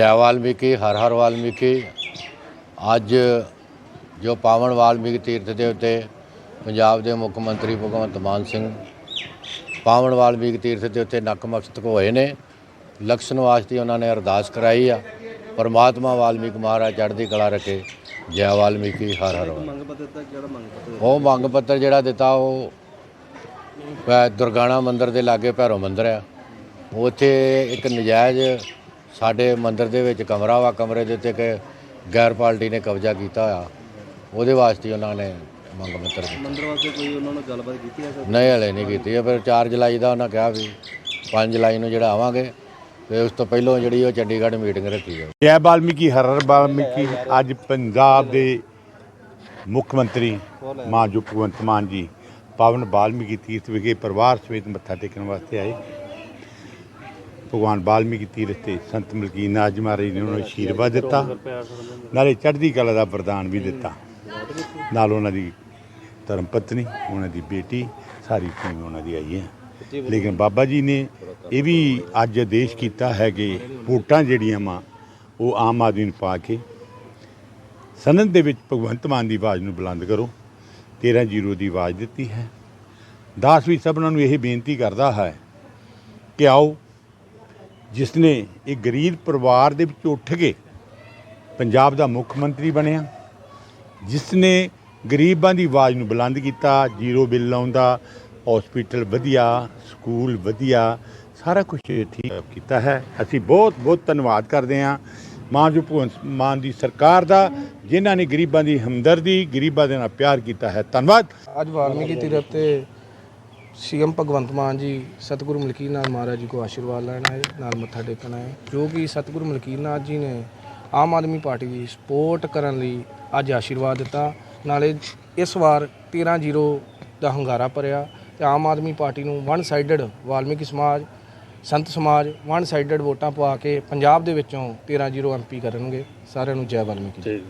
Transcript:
ਜੈ ਵਾਲਮੀਕੀ ਹਰ ਹਰ ਵਾਲਮੀਕੀ। ਅੱਜ ਜੋ ਪਾਵਨ ਵਾਲਮੀਕੀ ਤੀਰਥ ਦੇ ਉੱਤੇ ਪੰਜਾਬ ਦੇ ਮੁੱਖ ਮੰਤਰੀ ਭਗਵੰਤ ਮਾਨ ਸਿੰਘ ਪਾਵਨ ਵਾਲਮੀਕੀ ਤੀਰਥ ਦੇ ਉੱਤੇ ਨਕਮਸਤਕ ਹੋਏ ਨੇ। ਲਕਸ਼ਣ ਵਾਸਤੇ ਉਹਨਾਂ ਨੇ ਅਰਦਾਸ ਕਰਾਈ ਆ। ਪਰਮਾਤਮਾ ਵਾਲਮੀਕ ਮਹਾਰਾਜ ਚੜ੍ਹਦੀ ਕਲਾ ਰੱਖੇ। ਜੈ ਵਾਲਮੀਕੀ ਹਰ ਹਰ ਵਾਲ ਮੰਗ ਪੱਤਰ ਤੱਕ ਜਿਹੜਾ ਮੰਗ ਪੱਤਰ ਉਹ ਮੰਗ ਪੱਤਰ ਜਿਹੜਾ ਦਿੱਤਾ ਉਹ ਦੁਰਗਾਣਾ ਮੰਦਿਰ ਦੇ ਲਾਗੇ ਭੈਰੋ ਮੰਦਿਰ ਆ। ਉੱਥੇ ਇੱਕ ਨਜਾਇਜ਼ ਸਾਡੇ ਮੰਦਿਰ ਦੇ ਵਿੱਚ ਕਮਰਾ ਵਾ ਕਮਰੇ ਦੇ ਉੱਤੇ ਕਿ ਗੈਰ ਪਾਰਟੀ ਨੇ ਕਬਜ਼ਾ ਕੀਤਾ ਹੋਇਆ। ਉਹਦੇ ਵਾਸਤੇ ਉਹਨਾਂ ਨੇ ਮੰਗ ਪੱਤਰ ਦਿੱਤਾ। ਮੰਦਰ ਵਾਸਤੇ ਕੋਈ ਉਹਨਾਂ ਨਾਲ ਗੱਲਬਾਤ ਕੀਤੀ ਹੈ ਸਰ? ਨਹੀਂ ਹਲੇ ਨਹੀਂ ਕੀਤੀ ਹੈ, ਫਿਰ 4 ਜੁਲਾਈ ਦਾ ਉਹਨਾਂ ਕਿਹਾ ਵੀ 5 ਜੁਲਾਈ ਨੂੰ ਜਿਹੜਾ ਆਵਾਂਗੇ ਤੇ ਉਸ ਤੋਂ ਪਹਿਲਾਂ ਜਿਹੜੀ ਉਹ ਚੰਡੀਗੜ੍ਹ ਮੀਟਿੰਗ ਰੱਖੀ ਜਾਵੇ ਜੈ ਵਾਲਮੀਕੀ ਹਰ ਹਰ ਵਾਲਮੀਕੀ ਅੱਜ ਪੰਜਾਬ ਦੇ ਮੁੱਖ ਮੰਤਰੀ ਮਾਂ ਜੋ ਭਗਵੰਤ ਮਾਨ ਜੀ ਪਾਵਨ ਵਾਲਮੀਕੀ ਤੀਰਥ ਵਿਖੇ ਪਰਿਵਾਰ ਸਮੇਤ ਮੱਥਾ ਟੇਕਣ ਵਾਸਤੇ ਆਏ। ਭਗਵਾਨ ਵਾਲਮੀਕੀ ਤੀਰਥ ਤੇ ਸੰਤ ਮਲਕੀਨ ਨਾਥ ਮਹਾਰਾਜ ਨੇ ਉਹਨਾਂ ਨੂੰ ਆਸ਼ੀਰਵਾਦ ਦਿੱਤਾ। ਨਾਲੇ ਚੜ੍ਹਦੀ ਕਲਾ ਦਾ ਵਰਦਾਨ ਵੀ ਦਿੱਤਾ। ਨਾਲ ਉਹਨਾਂ ਦੀ ਧਰਮ ਪਤਨੀ, ਉਹਨਾਂ ਦੀ ਬੇਟੀ, ਸਾਰੀ ਟੀਮ ਉਹਨਾਂ ਦੀ ਆਈ ਹੈ। ਲੇਕਿਨ ਬਾਬਾ ਜੀ ਨੇ ਇਹ ਵੀ ਅੱਜ ਆਦੇਸ਼ ਕੀਤਾ ਹੈ ਕਿ ਵੋਟਾਂ ਜਿਹੜੀਆਂ ਵਾ, ਉਹ ਆਮ ਆਦਮੀ ਨੂੰ ਪਾ ਕੇ ਸਨਦ ਦੇ ਵਿੱਚ ਭਗਵੰਤ ਮਾਨ ਦੀ ਆਵਾਜ਼ ਨੂੰ ਬੁਲੰਦ ਕਰੋ। 13 ਜ਼ੀਰੋ ਦੀ ਆਵਾਜ਼ ਦਿੱਤੀ ਹੈ। ਦਾਸ ਵੀ ਸਭਨਾਂ ਨੂੰ ਇਹ ਬੇਨਤੀ ਕਰਦਾ ਹੈ ਕਿ ਆਓ ਜਿਸ ਨੇ ਇੱਕ ਗਰੀਬ ਪਰਿਵਾਰ ਦੇ ਵਿੱਚੋਂ ਉੱਠ ਕੇ ਪੰਜਾਬ ਦਾ ਮੁੱਖ ਮੰਤਰੀ ਬਣਿਆ, ਜਿਸ ਨੇ ਗਰੀਬਾਂ ਦੀ ਆਵਾਜ਼ ਨੂੰ ਬੁਲੰਦ ਕੀਤਾ, ਜ਼ੀਰੋ ਬਿੱਲ ਲਾਉਂਦਾ ਹਸਪੀਟਲ ਵਧੀਆ, ਸਕੂਲ ਵਧੀਆ, ਸਾਰਾ ਕੁਝ ਠੀਕ ਕੀਤਾ ਹੈ। ਅਸੀਂ ਬਹੁਤ ਬਹੁਤ ਧੰਨਵਾਦ ਕਰਦੇ ਹਾਂ ਮਾਂ ਜੋ ਭਗਵੰਤ ਮਾਨ ਦੀ ਸਰਕਾਰ ਦਾ, ਜਿਨ੍ਹਾਂ ਨੇ ਗਰੀਬਾਂ ਦੀ ਹਮਦਰਦੀ, ਗਰੀਬਾਂ ਦੇ ਨਾਲ ਪਿਆਰ ਕੀਤਾ ਹੈ। ਧੰਨਵਾਦ। ਅੱਜ ਵਾਲਮੀਕੀ ਤੀਰਥ ਤੇ ਸੀਐਮ ਭਗਵੰਤ ਮਾਨ ਜੀ ਸਤਿਗੁਰੂ ਮਲਕੀਨਾਥ ਮਹਾਰਾਜ ਜੀ ਕੋ ਆਸ਼ੀਰਵਾਦ ਲੈਣਾ ਹੈ ਨਾਲ ਮੱਥਾ ਟੇਕਣਾ ਹੈ ਜੋ ਕਿ ਸਤਿਗੁਰੂ ਮਲਕੀਨਾਥ ਜੀ ਨੇ ਆਮ ਆਦਮੀ ਪਾਰਟੀ ਦੀ ਸਪੋਰਟ ਕਰਨ ਲਈ ਅੱਜ ਆਸ਼ੀਰਵਾਦ ਦਿੱਤਾ। ਨਾਲੇ ਇਸ ਵਾਰ 13-0 ਦਾ ਹੰਗਾਰਾ ਭਰਿਆ ਤੇ ਆਮ ਆਦਮੀ ਪਾਰਟੀ ਨੂੰ ਵਨ ਸਾਈਡਡ ਵਾਲਮੀਕੀ ਸਮਾਜ, ਸੰਤ ਸਮਾਜ ਵਨ ਸਾਈਡਡ ਵੋਟਾਂ ਪਵਾ ਕੇ ਪੰਜਾਬ ਦੇ ਵਿੱਚੋਂ 13-0 ਐਮਪੀ ਕਰਨਗੇ। ਸਾਰਿਆਂ ਨੂੰ ਜੈ ਵਾਲਮੀਕੀ। ਜੀ।